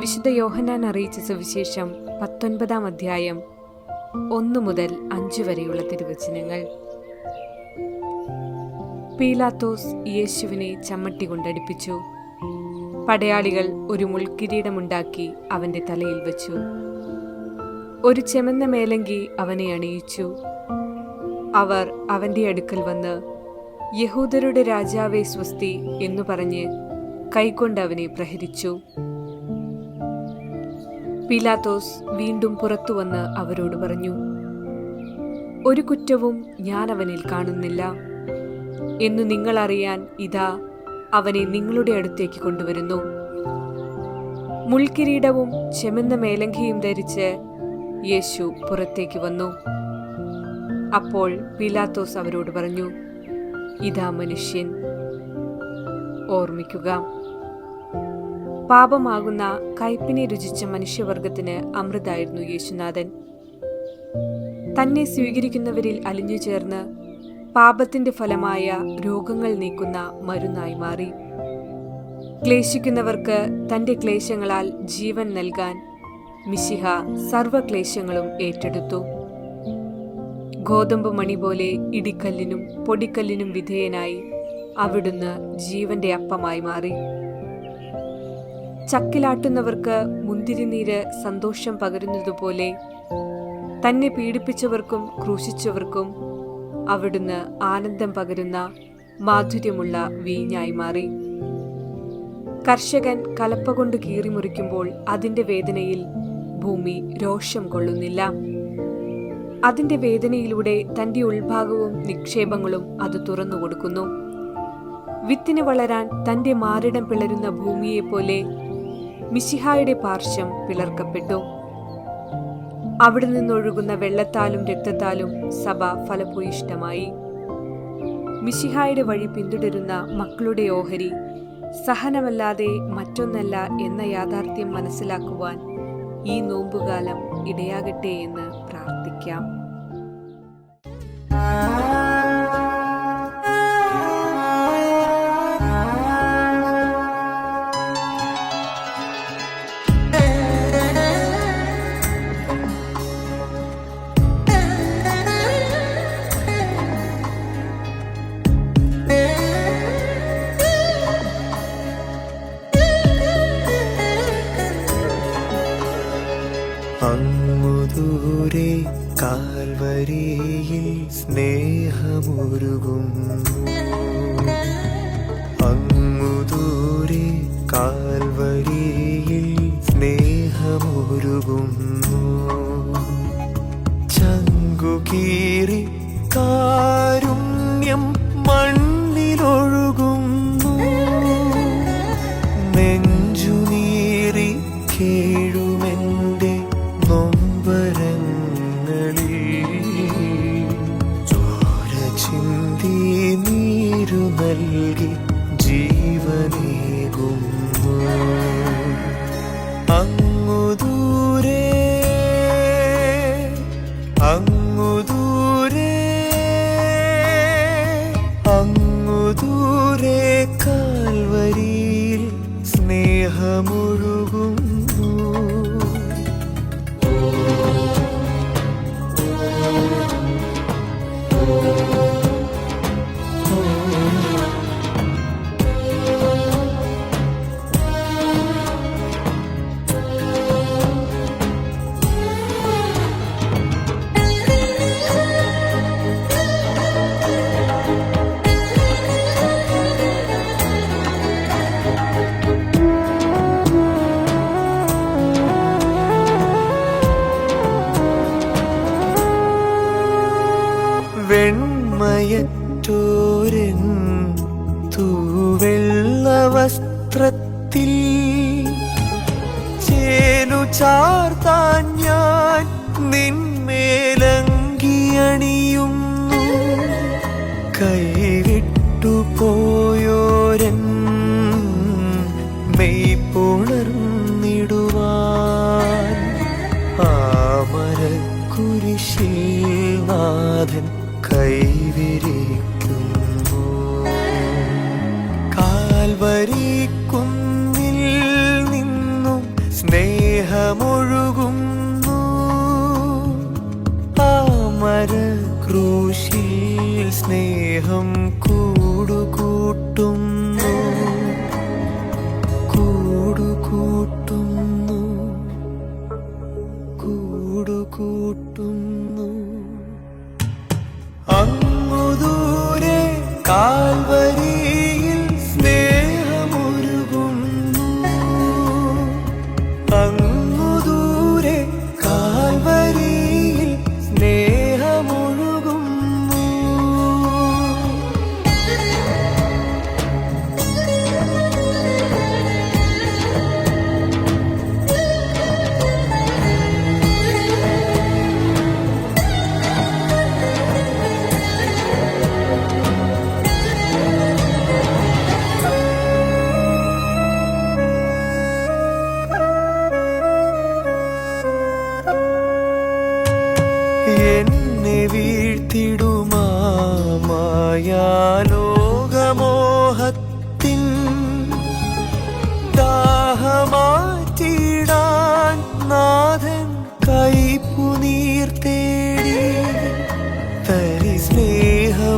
വിശുദ്ധ യോഹന്നാൻ അറിയിച്ച സുവിശേഷം പത്തൊൻപതാം അധ്യായം ഒന്നു മുതൽ അഞ്ചു വരെയുള്ള തിരുവചനങ്ങൾ. പീലാത്തോസ് യേശുവിനെ ചമ്മട്ടി കൊണ്ടടിപ്പിച്ചു. പടയാളികൾ ഒരു മുൾക്കിരീടമുണ്ടാക്കി അവന്റെ തലയിൽ വെച്ചു. ഒരു ചെമന്ന മേലങ്കി അവനെ അണിയിച്ചു. അവർ അവന്റെ അടുക്കൽ വന്ന് യഹൂദരുടെ രാജാവേ സ്വസ്തി എന്നു പറഞ്ഞ് കൈകൊണ്ട് അവനെ പ്രഹരിച്ചു. പീലാത്തോസ് വീണ്ടും പുറത്തു വന്ന് അവരോട് പറഞ്ഞു ഒരു കുറ്റവും ഞാൻ അവനിൽ കാണുന്നില്ല. എന്ന് നിങ്ങൾ അറിയാൻ ഇതാ അവനെ നിങ്ങളുടെ അടുത്തേക്ക് കൊണ്ടുവരുന്നു. മുൾക്കിരീടവും ചെമന്ന മേലങ്കിയും ധരിച്ച് യേശു പുറത്തേക്ക് വന്നു. അപ്പോൾ പിലാത്തോസ് അവരോട് പറഞ്ഞു ഇതാ മനുഷ്യൻ. ഓർമ്മിക്കുക. പാപമാകുന്ന കയ്പിനെ രുചിച്ച മനുഷ്യവർഗത്തിന് അമൃതായിരുന്നു യേശുനാഥൻ. തന്നെ സ്വീകരിക്കുന്നവരിൽ അലിഞ്ഞു ചേർന്ന് പാപത്തിന്റെ ഫലമായ രോഗങ്ങൾ നീക്കുന്ന മരുന്നായി മാറി. ക്ലേശിക്കുന്നവർക്ക് തന്റെ ക്ലേശങ്ങളാൽ ജീവൻ നൽകാൻ മിശിഹ സർവക്ലേശങ്ങളും ഏറ്റെടുത്തു. ഗോതമ്പ് മണി പോലെ ഇടിക്കല്ലിനും പൊടിക്കല്ലിനും വിധേയനായി അവിടുന്ന് ജീവന്റെ അപ്പമായി മാറി. ചക്കിലാട്ടുന്നവർക്ക് മുന്തിരിനീര് സന്തോഷം പകരുന്നതുപോലെ തന്നെ പീഡിപ്പിച്ചവർക്കും ക്രൂശിച്ചവർക്കും അവിടുന്ന് ആനന്ദം പകരുന്ന മാധുര്യമുള്ള വീഞ്ഞായി മാറി. കർഷകൻ കലപ്പ കൊണ്ട് കീറിമുറിക്കുമ്പോൾ അതിന്റെ വേദനയിൽ ഭൂമി രോഷം കൊള്ളുന്നില്ല. അതിന്റെ വേദനയിലൂടെ തന്റെ ഉൾഭാഗവും നിക്ഷേപങ്ങളും അത് തുറന്നു കൊടുക്കുന്നു വിത്തിന് വളരാൻ തന്റെ മാറിടം പിളരുന്ന ഭൂമിയെപ്പോലെ മിശിഹായുടെ പാർശ്വം പിളർക്കപ്പെട്ടു. അവിടെ നിന്നൊഴുകുന്ന വെള്ളത്താലും രക്തത്താലും സഭ ഫലഭൂയിഷ്ടമായി മിശിഹായുടെ വഴി പിന്തുടരുന്ന മക്കളുടെ ഓഹരി സഹനമല്ലാതെ മറ്റൊന്നല്ല എന്ന യാഥാർത്ഥ്യം മനസ്സിലാക്കുവാൻ ഈ നോമ്പുകാലം ഇടയാകട്ടെ എന്ന് പ്രാർത്ഥിക്കാം. അങ്ങുദൂരെ കാൽവരിയിൽ സ്നേഹമുരുകും അങ്ങുദൂരെ കാൽവരിയിൽ സ്നേഹമുരുകുന്നു. ചങ്കുകീറി കാരുണ്യം മണ്ണിലൊഴുകുന്നു. നെഞ്ചുനീറി കേഴുമെന്റെ വെണ്മയറ്റോരൻ തൂവെള്ള വസ്ത്രത്തിൽ ചേലു ചാർത്താൻ ഞാൻ നിന്മേലങ്കിയണിയുന്നു. കൈവിട്ടു കാൽവരി കുന്നിൽ നിന്നും സ്നേഹമൊഴുകുന്നു. ആ മരക്രൂശിൽ സ്നേഹം കൂടുകൂട്ടുന്നു വീഴ്ത്തിടുമായാലോകമോഹത്തിൻ ദാഹമാറ്റിടാൻ നാഥൻ കൈപ്പുനീർ തേടി തരി സ്നേഹമില്ലാത്തുള്ള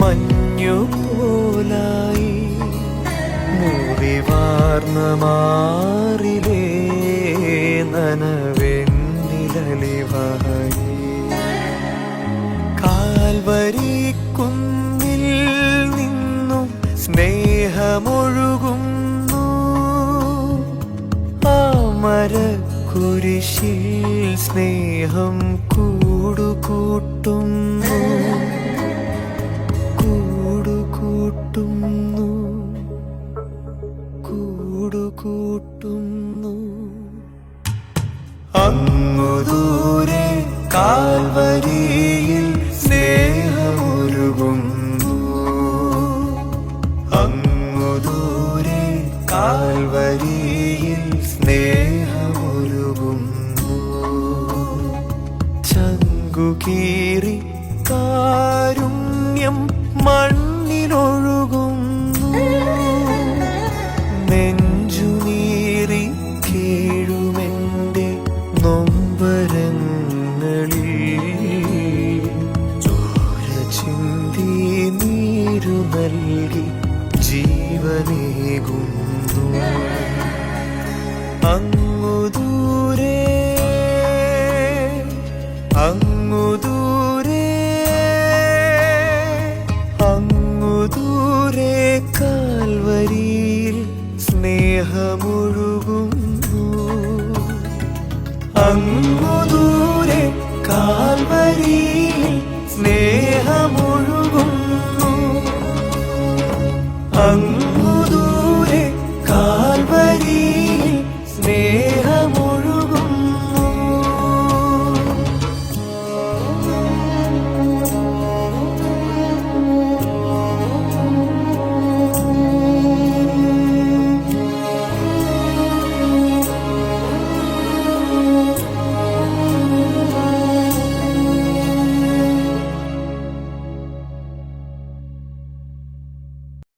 മഞ്ഞു പോലായി മുറിവാർന്ന മാറിലേ നനവെന്നിലലിവായി മരക്കുരിശിൽ സ്നേഹം കൂടുകൂട്ടും ചങ്കുകീറി കാരുണ്യം മണ്ണിലൊഴുകുന്നു